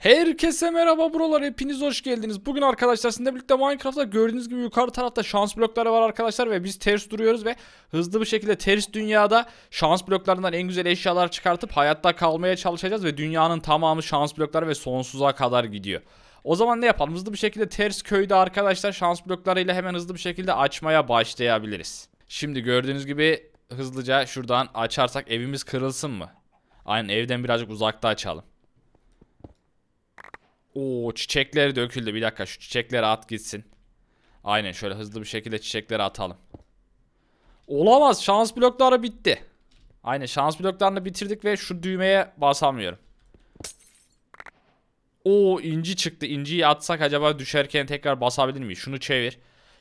Herkese merhaba buralar hepiniz hoş geldiniz. Bugün arkadaşlar sizinle birlikte Minecraft'ta gördüğünüz gibi yukarı tarafta şans blokları var arkadaşlar ve biz ters duruyoruz ve hızlı bir şekilde ters dünyada şans bloklarından en güzel eşyalar çıkartıp hayatta kalmaya çalışacağız ve dünyanın tamamı şans blokları ve sonsuza kadar gidiyor. O zaman ne yapalım? Hızlı bir şekilde ters köyde arkadaşlar şans bloklarıyla hemen hızlı bir şekilde açmaya başlayabiliriz. Şimdi gördüğünüz gibi hızlıca şuradan açarsak evimiz kırılsın mı? Aynen evden birazcık uzakta açalım. Oo çiçekleri döküldü. Bir dakika şu çiçekleri at gitsin. Aynen şöyle hızlı bir şekilde çiçekleri atalım. Olamaz. Şans blokları bitti. Aynen şans bloklarını bitirdik ve şu düğmeye basamıyorum. Oo inci çıktı. İnciyi atsak acaba düşerken tekrar basabilir miyiz? Şunu çevir.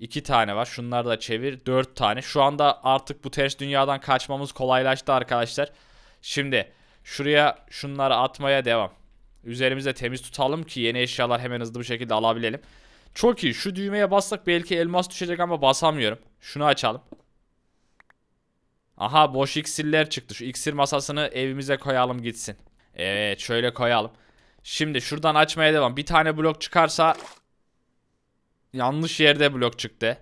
İki tane var. Şunları da çevir. Dört tane. Şu anda artık bu ters dünyadan kaçmamız kolaylaştı arkadaşlar. Şimdi şuraya şunları atmaya devam. Üzerimizde temiz tutalım ki yeni eşyalar hemen hızlı bir şekilde alabilelim. Çok iyi. Şu düğmeye bassak belki elmas düşecek ama basamıyorum. Şunu açalım. Aha boş iksirler çıktı. Şu iksir masasını evimize koyalım gitsin. Evet şöyle koyalım. Şimdi şuradan açmaya devam. Bir tane blok çıkarsa yanlış yerde blok çıktı.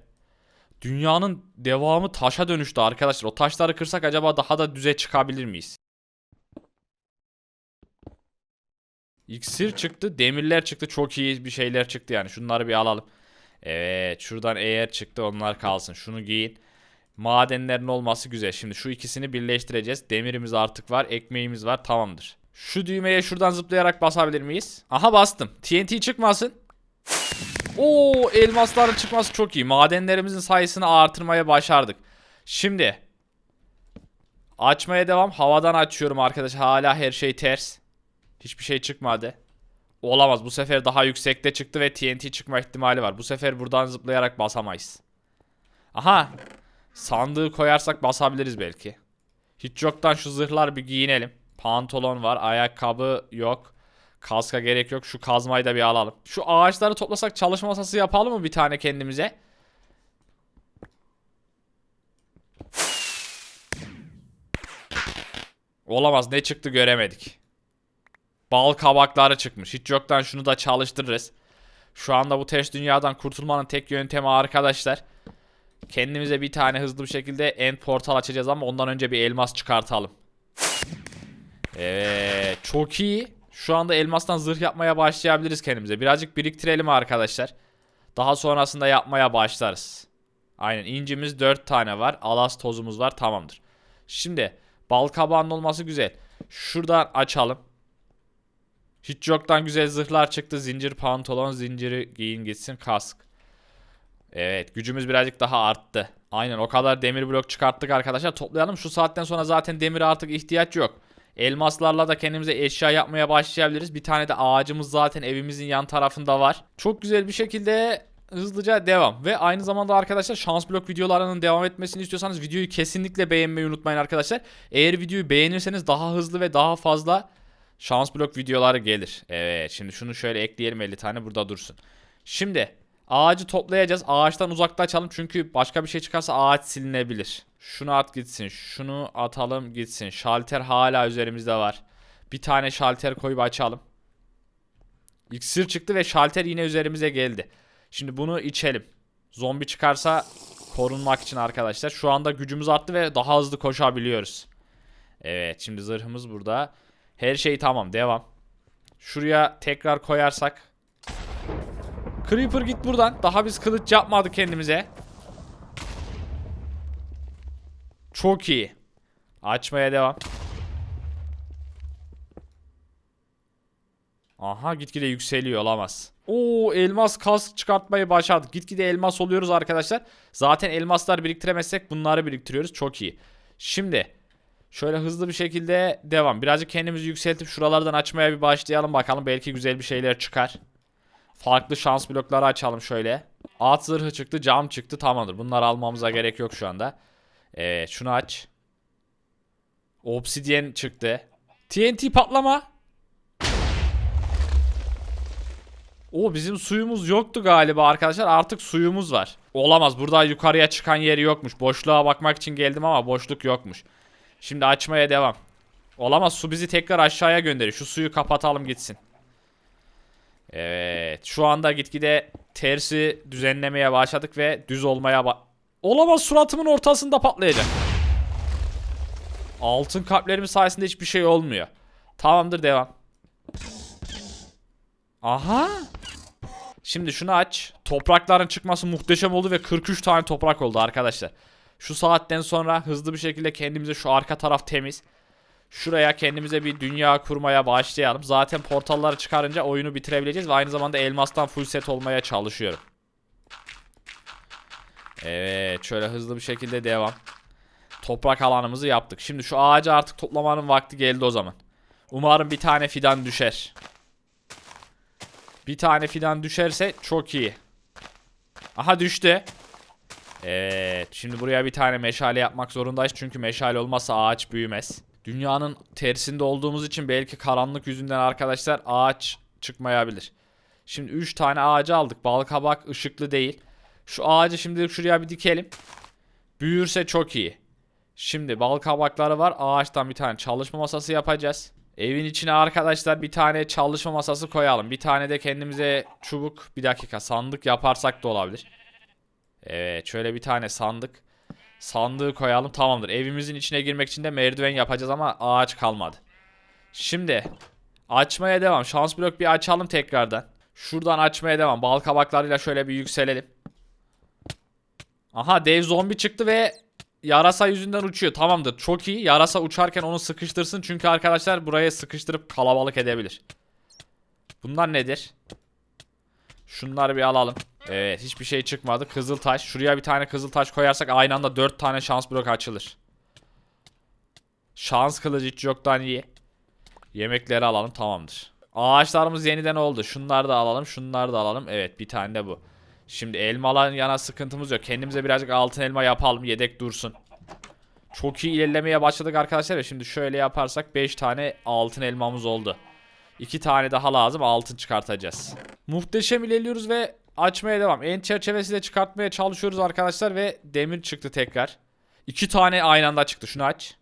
Dünyanın devamı taşa dönüştü arkadaşlar. O taşları kırsak acaba daha da düze çıkabilir miyiz? İksir çıktı, demirler çıktı. Çok iyi bir şeyler çıktı yani. Şunları bir alalım. Evet, şuradan eğer çıktı onlar kalsın. Şunu giyin. Madenlerin olması güzel. Şimdi şu ikisini birleştireceğiz. Demirimiz artık var, ekmeğimiz var. Tamamdır. Şu düğmeye şuradan zıplayarak basabilir miyiz? Aha bastım. TNT çıkmasın. Oo, elmasların çıkması çok iyi. Madenlerimizin sayısını artırmaya başardık. Şimdi açmaya devam. Havadan açıyorum arkadaş. Hala her şey ters. Hiçbir şey çıkmadı. Olamaz. Bu sefer daha yüksekte çıktı ve TNT çıkma ihtimali var. Bu sefer buradan zıplayarak basamayız. Aha. Sandığı koyarsak basabiliriz belki. Hiç yoktan şu zırhlar bir giyinelim. Pantolon var. Ayakkabı yok. Kaska gerek yok. Şu kazmayı da bir alalım. Şu ağaçları toplasak çalışma masası yapalım mı bir tane kendimize? Olamaz. Ne çıktı göremedik. Bal kabakları çıkmış. Hiç yoktan şunu da çalıştırırız. Şu anda bu test dünyadan kurtulmanın tek yöntemi arkadaşlar. Kendimize bir tane hızlı bir şekilde end portal açacağız ama ondan önce bir elmas çıkartalım. Evet çok iyi. Şu anda elmastan zırh yapmaya başlayabiliriz kendimize. Birazcık biriktirelim arkadaşlar. Daha sonrasında yapmaya başlarız. Aynen incimiz 4 tane var. Alas tozumuz var tamamdır. Şimdi bal kabağının olması güzel. Şuradan açalım. Hiç yoktan güzel zırhlar çıktı. Zincir pantolon, zinciri giyin gitsin kask. Evet gücümüz birazcık daha arttı. Aynen o kadar demir blok çıkarttık arkadaşlar. Toplayalım şu saatten sonra zaten demire artık ihtiyaç yok. Elmaslarla da kendimize eşya yapmaya başlayabiliriz. Bir tane de ağacımız zaten evimizin yan tarafında var. Çok güzel bir şekilde hızlıca devam. Ve aynı zamanda arkadaşlar şans blok videolarının devam etmesini istiyorsanız videoyu kesinlikle beğenmeyi unutmayın arkadaşlar. Eğer videoyu beğenirseniz daha hızlı ve daha fazla Şans blok videoları gelir. Evet şimdi şunu şöyle ekleyelim 50 tane burada dursun. Şimdi ağacı toplayacağız. Ağaçtan uzakta açalım çünkü başka bir şey çıkarsa ağaç silinebilir. Şunu at gitsin. Şunu atalım gitsin. Şalter hala üzerimizde var. Bir tane şalter koyup açalım. İksir çıktı ve şalter yine üzerimize geldi. Şimdi bunu içelim. Zombi çıkarsa korunmak için arkadaşlar. Şu anda gücümüz arttı ve daha hızlı koşabiliyoruz. Evet şimdi zırhımız burada. Her şey tamam devam. Şuraya tekrar koyarsak. Creeper git buradan. Daha biz kılıç yapmadık kendimize. Çok iyi. Açmaya devam. Aha gitgide yükseliyor olamaz. Oo elmas kask çıkartmayı başardık. Gitgide elmas oluyoruz arkadaşlar. Zaten elmaslar biriktiremezsek bunları biriktiriyoruz. Çok iyi. Şimdi Şöyle hızlı bir şekilde devam. Birazcık kendimizi yükseltip şuralardan açmaya bir başlayalım bakalım. Belki güzel bir şeyler çıkar. Farklı şans blokları açalım şöyle. At zırhı çıktı, cam çıktı. Tamamdır. Bunları almamıza gerek yok şu anda. Evet, şunu aç. Obsidian çıktı. TNT patlama. O bizim suyumuz yoktu galiba arkadaşlar. Artık suyumuz var. Olamaz. Burada yukarıya çıkan yeri yokmuş. Boşluğa bakmak için geldim ama boşluk yokmuş. Şimdi açmaya devam. Olamaz su bizi tekrar aşağıya gönderiyor. Şu suyu kapatalım gitsin. Evet. Şu anda gitgide tersi düzenlemeye başladık ve düz olmaya ba Olamaz suratımın ortasında patlayacak. Altın kalplerimiz sayesinde hiçbir şey olmuyor. Tamamdır devam. Aha. Şimdi şunu aç. Toprakların çıkması muhteşem oldu ve 43 tane toprak oldu arkadaşlar. Şu saatten sonra hızlı bir şekilde kendimize şu arka taraf temiz. Şuraya kendimize bir dünya kurmaya başlayalım. Zaten portalları çıkarınca oyunu bitirebileceğiz ve aynı zamanda elmastan full set olmaya çalışıyorum. Evet şöyle hızlı bir şekilde devam. Toprak alanımızı yaptık. Şimdi şu ağacı artık toplamanın vakti geldi o zaman. Umarım bir tane fidan düşer. Bir tane fidan düşerse çok iyi. Aha düştü. Evet. Şimdi buraya bir tane meşale yapmak zorundayız. Çünkü meşale olmazsa ağaç büyümez. Dünyanın tersinde olduğumuz için belki karanlık yüzünden arkadaşlar ağaç çıkmayabilir. Şimdi 3 tane ağacı aldık. Bal kabak ışıklı değil. Şu ağacı şimdilik şuraya bir dikelim. Büyürse çok iyi. Şimdi bal kabakları var. Ağaçtan bir tane çalışma masası yapacağız. Evin içine arkadaşlar bir tane çalışma masası koyalım. Bir tane de kendimize çubuk bir dakika sandık yaparsak da olabilir. Evet şöyle bir tane sandık. Sandığı koyalım tamamdır. Evimizin içine girmek için de merdiven yapacağız ama ağaç kalmadı. Şimdi açmaya devam. Şans blok bir açalım tekrardan. Şuradan açmaya devam. Bal kabaklarıyla şöyle bir yükselelim. Aha dev zombi çıktı ve yarasa yüzünden uçuyor. Tamamdır. Çok iyi. Yarasa uçarken onu sıkıştırsın. Çünkü arkadaşlar buraya sıkıştırıp kalabalık edebilir. Bunlar nedir? Şunları bir alalım. Evet hiçbir şey çıkmadı. Kızıltaş. Şuraya bir tane kızıltaş koyarsak aynı anda 4 tane şans blok açılır. Şans kılıcı hiç yoktan iyi. Yemekleri alalım tamamdır. Ağaçlarımız yeniden oldu. Şunları da alalım. Şunları da alalım. Evet bir tane de bu. Şimdi elmaların yana sıkıntımız yok. Kendimize birazcık altın elma yapalım. Yedek dursun. Çok iyi ilerlemeye başladık arkadaşlar. Şimdi şöyle yaparsak 5 tane altın elmamız oldu. 2 tane daha lazım. Altın çıkartacağız. Muhteşem ilerliyoruz ve açmaya devam. En çerçevesiyle çıkartmaya çalışıyoruz arkadaşlar. Ve demir çıktı tekrar. 2 tane aynı anda çıktı. Şunu aç.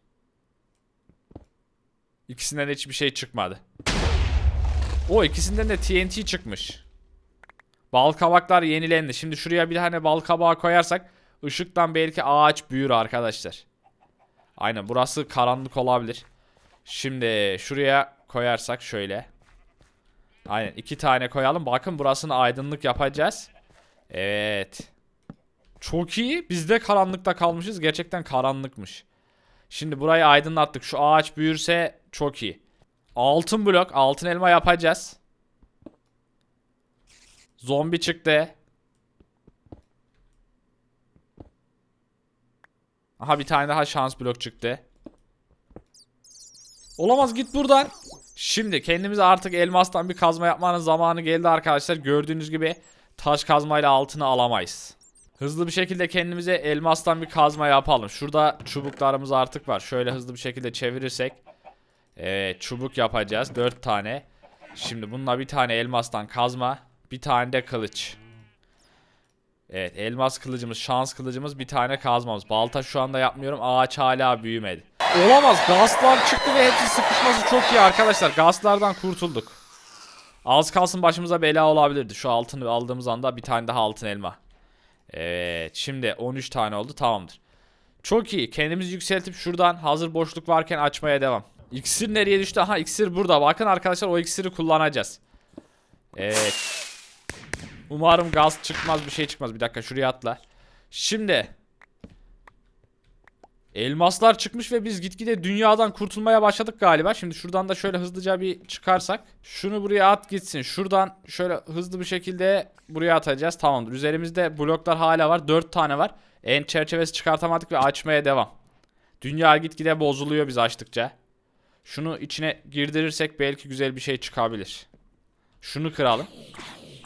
İkisinden de hiçbir şey çıkmadı. O ikisinden de TNT çıkmış. Bal kabaklar yenilendi. Şimdi şuraya bir tane bal kabağı koyarsak ışıktan belki ağaç büyür arkadaşlar. Aynen burası karanlık olabilir. Şimdi şuraya koyarsak şöyle. Aynen iki tane koyalım. Bakın burasını aydınlık yapacağız. Evet. Çok iyi. Biz de karanlıkta kalmışız. Gerçekten karanlıkmış. Şimdi burayı aydınlattık. Şu ağaç büyürse çok iyi. Altın blok, altın elma yapacağız. Zombi çıktı. Aha bir tane daha şans blok çıktı. Olamaz git buradan. Şimdi kendimize artık elmastan bir kazma yapmanın zamanı geldi arkadaşlar. Gördüğünüz gibi taş kazmayla altını alamayız. Hızlı bir şekilde kendimize elmastan bir kazma yapalım. Şurada çubuklarımız artık var. Şöyle hızlı bir şekilde çevirirsek. Evet çubuk yapacağız. 4 tane. Şimdi bununla bir tane elmastan kazma. Bir tane de kılıç. Evet elmas kılıcımız, şans kılıcımız, bir tane kazmamız. Balta şu anda yapmıyorum. Ağaç hala büyümedi. Olamaz. Gazlar çıktı ve hepsi sıkışması çok iyi arkadaşlar. Gazlardan kurtulduk. Az kalsın başımıza bela olabilirdi. Şu altını aldığımız anda bir tane daha altın elma. Evet şimdi 13 tane oldu tamamdır. Çok iyi. Kendimizi yükseltip şuradan hazır boşluk varken açmaya devam. İksir nereye düştü? Aha iksir burada. Bakın arkadaşlar o iksiri kullanacağız. Evet. Umarım gaz çıkmaz bir şey çıkmaz. Bir dakika şuraya atla. Şimdi. Elmaslar çıkmış ve biz gitgide dünyadan kurtulmaya başladık galiba. Şimdi şuradan da şöyle hızlıca bir çıkarsak. Şunu buraya at gitsin. Şuradan şöyle hızlı bir şekilde buraya atacağız. Tamamdır. Üzerimizde bloklar hala var. 4 tane var. En çerçevesi çıkartamadık ve açmaya devam. Dünya gitgide bozuluyor biz açtıkça. Şunu içine girdirirsek belki güzel bir şey çıkabilir. Şunu kıralım.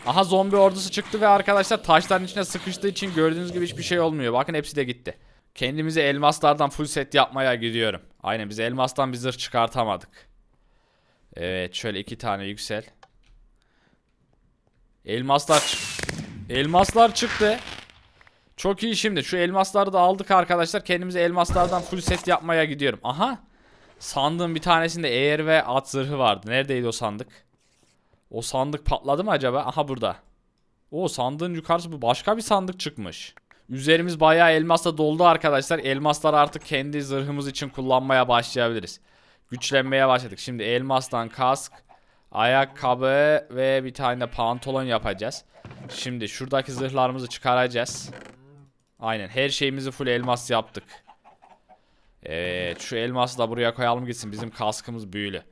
Aha zombi ordusu çıktı ve arkadaşlar taşların içine sıkıştığı için gördüğünüz gibi hiçbir şey olmuyor. Bakın hepsi de gitti. Kendimize elmaslardan full set yapmaya gidiyorum. Aynen biz elmastan bir zırh çıkartamadık. Evet şöyle iki tane yüksel. Elmaslar Elmaslar çıktı. Çok iyi şimdi. Şu elmasları da aldık arkadaşlar. Kendimize elmaslardan full set yapmaya gidiyorum. Aha. Sandığın bir tanesinde eğer ve at zırhı vardı. Neredeydi o sandık? O sandık patladı mı acaba? Aha burada. O sandığın yukarısı bu. Başka bir sandık çıkmış. Üzerimiz bayağı elmasla doldu arkadaşlar. Elmasları artık kendi zırhımız için kullanmaya başlayabiliriz. Güçlenmeye başladık. Şimdi elmastan kask, ayakkabı ve bir tane de pantolon yapacağız. Şimdi şuradaki zırhlarımızı çıkaracağız. Aynen her şeyimizi full elmas yaptık. Evet şu elması da buraya koyalım gitsin. Bizim kaskımız büyülü.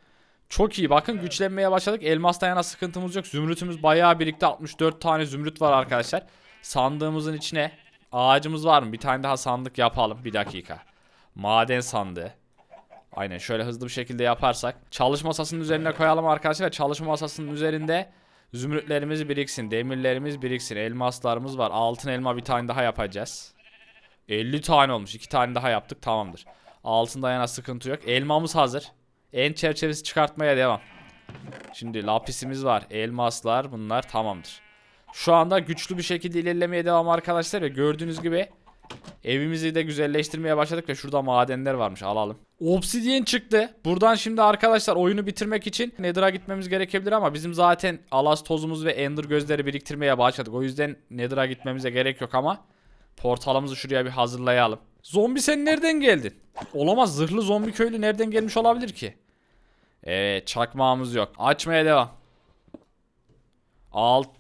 Çok iyi bakın güçlenmeye başladık. Elmastan yana sıkıntımız yok. Zümrütümüz bayağı birlikte 64 tane zümrüt var arkadaşlar. Sandığımızın içine ağacımız var mı? Bir tane daha sandık yapalım. Bir dakika. Maden sandığı. Aynen şöyle hızlı bir şekilde yaparsak. Çalışma masasının üzerine koyalım arkadaşlar. Çalışma masasının üzerinde zümrütlerimiz biriksin. Demirlerimiz biriksin. Elmaslarımız var. Altın elma bir tane daha yapacağız. 50 tane olmuş. 2 tane daha yaptık. Tamamdır. Altında yana sıkıntı yok. Elmamız hazır. En çerçevesi çıkartmaya devam. Şimdi lapisimiz var. Elmaslar bunlar tamamdır. Şu anda güçlü bir şekilde ilerlemeye devam arkadaşlar ve gördüğünüz gibi evimizi de güzelleştirmeye başladık ve şurada madenler varmış alalım. Obsidian çıktı. Buradan şimdi arkadaşlar oyunu bitirmek için Nether'a gitmemiz gerekebilir ama bizim zaten alas tozumuz ve ender gözleri biriktirmeye başladık. O yüzden Nether'a gitmemize gerek yok ama portalımızı şuraya bir hazırlayalım. Zombi sen nereden geldin? Olamaz zırhlı zombi köylü nereden gelmiş olabilir ki? Evet çakmağımız yok. Açmaya devam. Alt.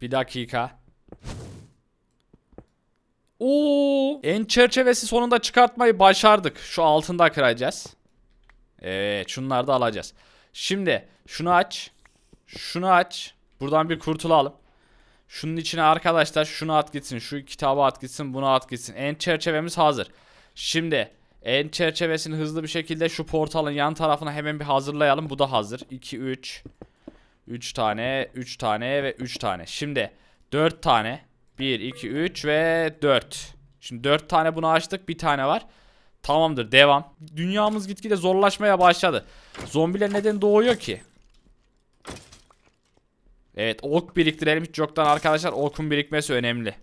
Bir dakika. Oo, en çerçevesi sonunda çıkartmayı başardık. Şu altında kıracağız. Evet, şunları da alacağız. Şimdi şunu aç. Şunu aç. Buradan bir kurtulalım. Şunun içine arkadaşlar şunu at gitsin. Şu kitabı at gitsin. Bunu at gitsin. En çerçevemiz hazır. Şimdi en çerçevesini hızlı bir şekilde şu portalın yan tarafına hemen bir hazırlayalım. Bu da hazır. 2 3 3 tane, 3 tane ve 3 tane. Şimdi 4 tane. 1 2 3 ve 4. Şimdi 4 tane bunu açtık. Bir tane var. Tamamdır, devam. Dünyamız gitgide zorlaşmaya başladı. Zombiler neden doğuyor ki? Evet, ok biriktirelim hiç yoktan arkadaşlar. Okun birikmesi önemli.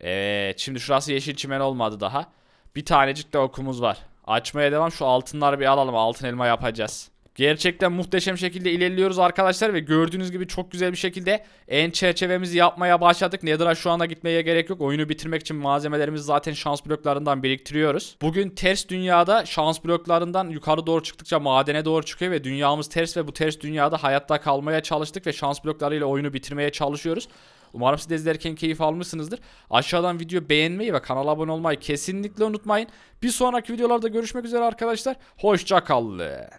Evet, şimdi şurası yeşil çimen olmadı daha. Bir tanecik de okumuz var. Açmaya devam. Şu altınları bir alalım. Altın elma yapacağız. Gerçekten muhteşem şekilde ilerliyoruz arkadaşlar ve gördüğünüz gibi çok güzel bir şekilde en çerçevemizi yapmaya başladık. Nether'a şu anda gitmeye gerek yok. Oyunu bitirmek için malzemelerimizi zaten şans bloklarından biriktiriyoruz. Bugün ters dünyada şans bloklarından yukarı doğru çıktıkça madene doğru çıkıyor ve dünyamız ters ve bu ters dünyada hayatta kalmaya çalıştık ve şans bloklarıyla oyunu bitirmeye çalışıyoruz. Umarım siz de izlerken keyif almışsınızdır. Aşağıdan video beğenmeyi ve kanala abone olmayı kesinlikle unutmayın. Bir sonraki videolarda görüşmek üzere arkadaşlar. Hoşça kalın.